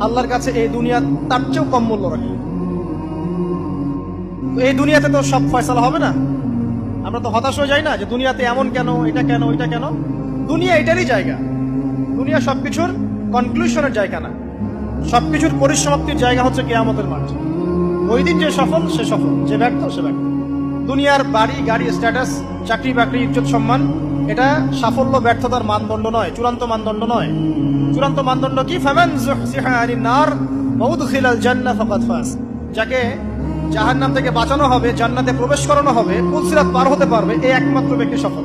আল্লাহর কাছে এই দুনিয়া তার চেয়েও কম মূল্য রাখে। এই দুনিয়াতে তো সব ফয়সালা হবে না। আমরা তো হতাশ হয়ে যাই না যে দুনিয়াতে এমন কেন, এটা কেন এটা কেন? দুনিয়া এটারই জায়গা। দুনিয়া সবকিছুর কনক্লুশনের জায়গা না। সবকিছুর পরিসমাপ্তির জায়গা হচ্ছে কেয়ামতের মাঠ। ওই দিন যে সফল, সে সফল। যে ব্যর্থ, সে ব্যর্থ। দুনিয়ার বাড়ি, গাড়ি স্ট্যাটাস চাকরি, বাকরি, ইজ্জত, সম্মান, এটা সাফল্য, ব্যর্থতার মানদণ্ড নয়, চূড়ান্ত মানদণ্ড নয়। চূড়ান্ত মানদণ্ড কি? যাকে জাহান্নাম থেকে বাঁচানো হবে, জান্নাতে প্রবেশ করানো হবে পুলসিরাত পার হতে পারবে এই একমাত্র ব্যক্তি সফল।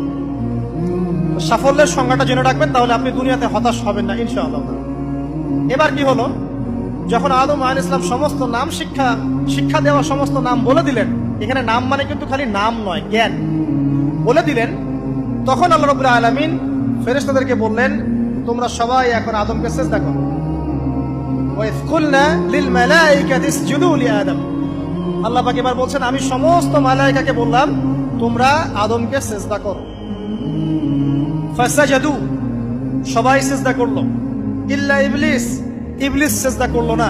সাফল্যের সংজ্ঞাটা জেনে রাখবেন, তাহলে আপনি দুনিয়াতে হতাশ হবেন না, ইনশাআল্লাহ। এবার কি হলো? যখন আদম আল ইসলাম সমস্ত নাম শিক্ষা শিক্ষা দেওয়া সমস্ত নাম বলে দিলেন এখানে নাম মানে কিন্তু খালি নাম নয়, জ্ঞান। বলে দিলেন, তখন আল্লাহ রবুল্লা আলমিন ফেরেস্তাদেরকে বললেন, তোমরা সবাই এখন আদমকে চেষ্টা করো। আল্লাহ পাক এবার বলছেন, আমি সমস্ত মালায়িকাকে বললাম, তোমরা আদমকে চেষ্টা করো। ফাসা জাদু সবাই চেষ্টা করল। ইল্লা ইবলিস ইবলিস চেষ্টা করল না।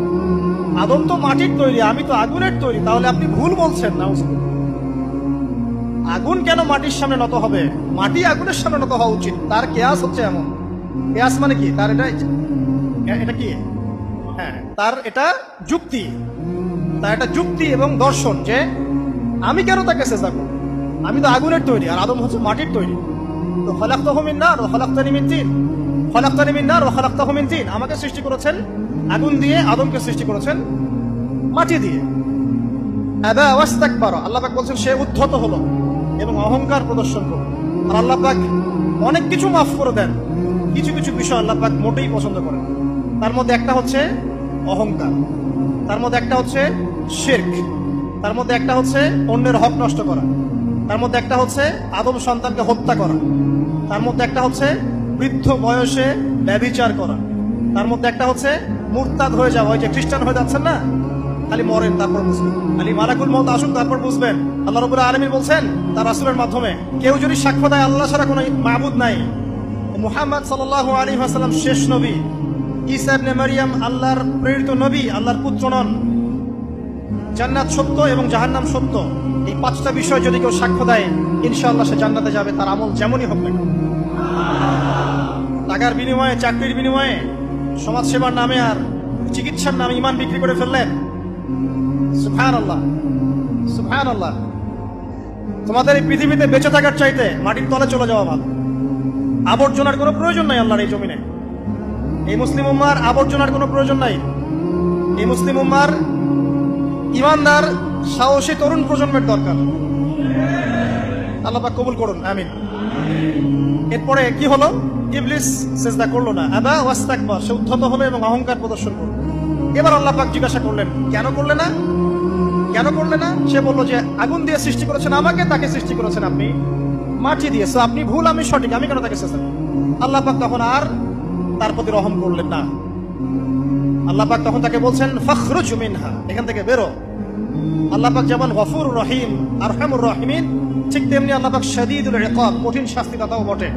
আদম তো মাটির তৈরি, আমি তো আগুনের তৈরি, তাহলে আপনি ভুল বলছেন না আগুন কেন মাটির সামনে নত হবে? মাটি আগুনের সামনে নত হওয়া উচিত, তার কেয়াস হচ্ছে এমন। কেয়াস মানে কি? তার এটা এটা কি? হ্যাঁ তার এটা যুক্তি। তার একটা যুক্তি এবং দর্শন যে, আমি কেন তাকে চেষ্টা করব? আমি তো আগুনের তৈরি, আর আদম হচ্ছে মাটির তৈরি। আমাকে সৃষ্টি করেছেন আগুন দিয়ে, আদমকে সৃষ্টি করেছেন মাটি দিয়ে। আল্লাহ বলছেন, সে উদ্ধত হলো এবং অহংকার প্রদর্শন করল। আর আল্লাহ অনেক কিছু মাফ করে দেন। কিছু কিছু বিষয় আল্লাপাক মোটেই পছন্দ করেন তার মধ্যে একটা হচ্ছে অহংকার। তার মধ্যে একটা হচ্ছে শির্ক। তার মধ্যে একটা হচ্ছে অন্যের হক নষ্ট করা। তার মধ্যে একটা হচ্ছে আদম সন্তানকে হত্যা করা। তার মধ্যে একটা হচ্ছে বৃদ্ধ বয়সে ব্যবিচার করা। তার মধ্যে একটা হচ্ছে মুরতাদ হয়ে যাওয়া। যে খ্রিস্টান হয়ে যাচ্ছেন না? খালি মরেন, তারপর বুঝবেন। খালি মালাকুল মত আসুন, তারপর বুঝবেন। আল্লাহ রবুল্লাহ আলমী বলছেন তার রাসুলের মাধ্যমে, কেউ যদি সাক্ষ্য দেয় আল্লাহ ছাড়া কোনো মাহবুদ নাই। মুহাম্মদ সাল আলী আসালাম শেষ নবী। ইসা ইবনে মারিয়াম আল্লাহর প্রেরিত নবী, আল্লাহর পুত্র নন। জান্নাত সত্য এবং জাহান্নাম সত্য। পাঁচটা বিষয় যদি কেউ সাক্ষ্য দেয়, ইনশাআল্লাহ সে জান্নাতে যাবে, তার আমল যেমনই হোক না টাকার বিনিময়ে, চাকরির বিনিময়ে সমাজ সেবার নামে আর চিকিৎসার নামে ইমান বিক্রি করে ফেললেন। সুফান আল্লাহ সুফান আল্লাহ তোমাদের এই পৃথিবীতে বেঁচে থাকার চাইতে মাটির তলে চলে যাওয়া ভালো। আবর্জনার কোনো প্রয়োজন নাই আল্লাহর এই জমিনে। এই মুসলিম উম্মার আবর্জনার কোনো প্রয়োজন নাই। এই মুসলিম উম্মার ইমানদার, সাহসী তরুণ প্রজন্মের দরকার। আল্লাহ কবুল করুন, আমিন। এরপরে কি হলো? ইবলিস সেজদা করল না। আদা ওয়াস্তাকবার সে উদ্ধত হলো এবং অহংকার প্রদর্শন করল। এবার আল্লাহ জিজ্ঞাসা করলেন, কেন করলে না? কেন করলে না? সে বলল যে, আগুন দিয়ে সৃষ্টি করেছেন আমাকে, তাকে সৃষ্টি করেছেন আপনি। মাটি দিয়ে। আপনি ভুল, আমি সঠিক, আমি কেন তাকে চেষ্টা আল্লাহ পাক তখন আর তার প্রতি রহম করলেন না। আল্লাহ পাক তখন তাকে বলছেন, ফখরুজ মিনহা এখান থেকে বেরো। আল্লাপাক যেমন গফুর রহিম আর রহিমিন, ঠিক তেমনি আল্লাপাক শদীদুল ইকাব কঠিন শাস্তিদাতাও বটে।